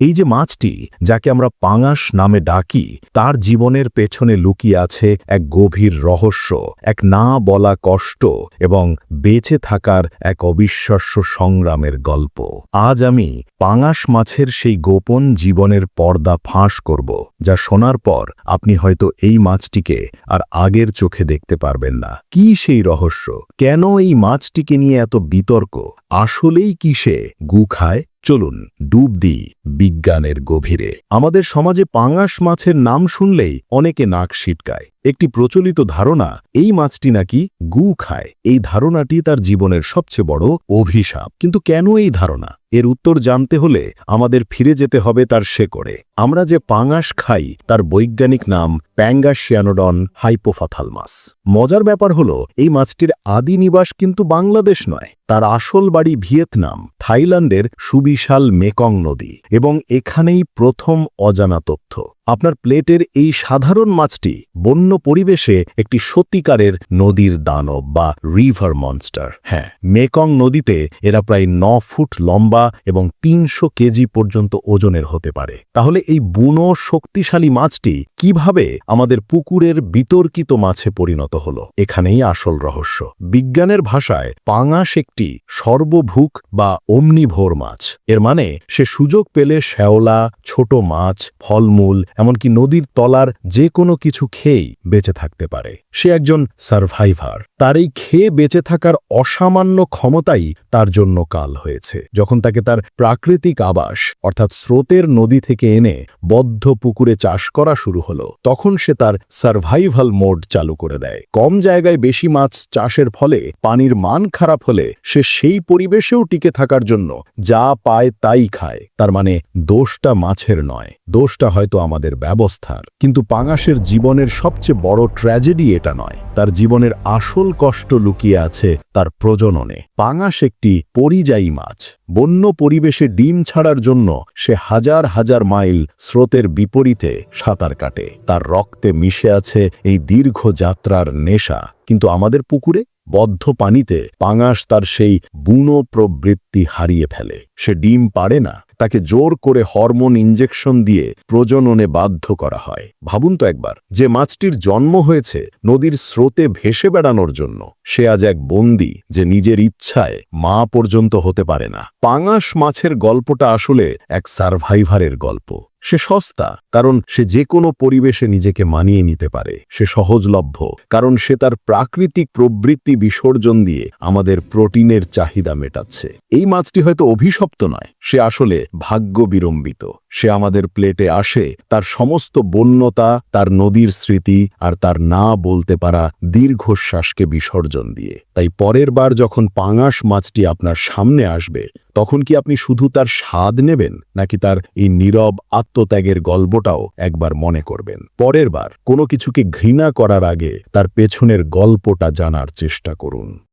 এই যে মাছটি, যাকে আমরা পাঙাশ নামে ডাকি, তার জীবনের পেছনে লুকিয়ে আছে এক গভীর রহস্য, এক না বলা কষ্ট এবং বেঁচে থাকার এক অবিশ্বাস্য সংগ্রামের গল্প। আজ আমি পাঙাশ মাছের সেই গোপন জীবনের পর্দা ফাঁস করব, যা শোনার পর আপনি হয়তো এই মাছটিকে আর আগের চোখে দেখতে পারবেন না। কি সেই রহস্য? কেন এই মাছটিকে নিয়ে এত বিতর্ক? আসলেই কি সে গু খায়? চলুন ডুব দিই বিজ্ঞানের গভীরে। আমাদের সমাজে পাঙাশ মাছের নাম শুনলেই অনেকে নাক সিটকায় একটি প্রচলিত ধারণা, এই মাছটি নাকি গু খায়। এই ধারণাটি তার জীবনের সবচেয়ে বড় অভিশাপ। কিন্তু কেন এই ধারণা? এর উত্তর জানতে হলে আমাদের ফিরে যেতে হবে তার শেকড়ে। আমরা যে পাঙাশ খাই, তার বৈজ্ঞানিক নাম প্যাঙ্গাসিয়ানোডন হাইপোফাথালমাস। মজার ব্যাপার হল, এই মাছটির আদি নিবাস কিন্তু বাংলাদেশ নয়। তার আসল বাড়ি ভিয়েতনাম, থাইল্যান্ডের সুবিশাল মেকং নদী। এবং এখানেই প্রথম অজানা তথ্য। আপনার প্লেটের এই সাধারণ মাছটি বন্য পরিবেশে একটি সত্যিকারের নদীর দানব বা রিভার মনস্টার। হ্যাঁ মেকং নদীতে এরা প্রায় ন ফুট লম্বা এবং তিনশো কেজি পর্যন্ত ওজনের হতে পারে। তাহলে এই বুনো শক্তিশালী মাছটি কীভাবে আমাদের পুকুরের বিতর্কিত মাছে পরিণত হল? এখানেই আসল রহস্য। বিজ্ঞানের ভাষায় পাঙাশ একটি সর্বভুক বা অমনিভোর মাছ। এর মানে সে সুযোগ পেলে শ্যাওলা, ছোট মাছ, ফলমূল এমনকি নদীর তলার যে কোনো কিছু খেয়েই বেঁচে থাকতে পারে। সে একজন সার্ভাইভার। তার এই খেয়ে বেঁচে থাকার অসামান্য ক্ষমতাই তার জন্য কাল হয়েছে। যখন তাকে তার প্রাকৃতিক আবাস, অর্থাৎ স্রোতের নদী থেকে এনে বদ্ধ পুকুরে চাষ করা শুরু হলো, তখন সে তার সার্ভাইভাল মোড চালু করে দেয়। কম জায়গায় বেশি মাছ চাষের ফলে পানির মান খারাপ হলে সে সেই পরিবেশেও টিকে থাকার জন্য যা পায় তাই খায়। তার মানে দোষটা মাছের নয়। দোষটা হয়তো আমাদের ব্যবস্থার। কিন্তু পাঙাশের জীবনের সবচেয়ে বড় ট্র্যাজেডি এটা নয়। তার জীবনের আসল কষ্ট লুকিয়ে আছে তার প্রজননে। পাঙাশ একটি পরিযায়ী মাছ। বন্য পরিবেশে ডিম ছাড়ার জন্য সে হাজার হাজার মাইল স্রোতের বিপরীতে সাঁতার কাটে। তার রক্তে মিশে আছে এই দীর্ঘ যাত্রার নেশা। কিন্তু আমাদের পুকুরে, বদ্ধ পানিতে পাঙাশ তার সেই বুনো প্রবৃত্তি হারিয়ে ফেলে। সে ডিম পারে না। তাকে জোর করে হরমোন ইঞ্জেকশন দিয়ে প্রজননে বাধ্য করা হয়। ভাবুন তো একবার, যে মাছটির জন্ম হয়েছে নদীর স্রোতে ভেসে বেড়ানোর জন্য, সে আজ এক বন্দি যে নিজের ইচ্ছায় মা পর্যন্ত হতে পারে না। পাঙাশ মাছের গল্পটা আসলে এক সার্ভাইভারের গল্প। সে সস্তা, কারণ সে যে কোনো পরিবেশে নিজেকে মানিয়ে নিতে পারে। সে সহজলভ্য, কারণ সে তার প্রাকৃতিক প্রবৃত্তি বিসর্জন দিয়ে আমাদের প্রোটিনের চাহিদা মেটাচ্ছে। এই মাছটি হয়তো অভিশপ্ত নয়, সে আসলে ভাগ্য বিড়ম্বিত সে আমাদের প্লেটে আসে, তার সমস্ত বন্যতা, তার নদীর স্মৃতি আর তার না বলতে পারা দীর্ঘশ্বাসকে বিসর্জন দিয়ে। তাই পরের বার যখন পাঙাশ মাছটি আপনার সামনে আসবে তখন কি আপনি শুধু তার স্বাদ নেবেন, নাকি তার এই নীরব আত্মত্যাগের গল্পটাও একবার মনে করবেন? পরের বার কোনো কিছুকে ঘৃণা করার আগে তার পেছনের গল্পটা জানার চেষ্টা করুন।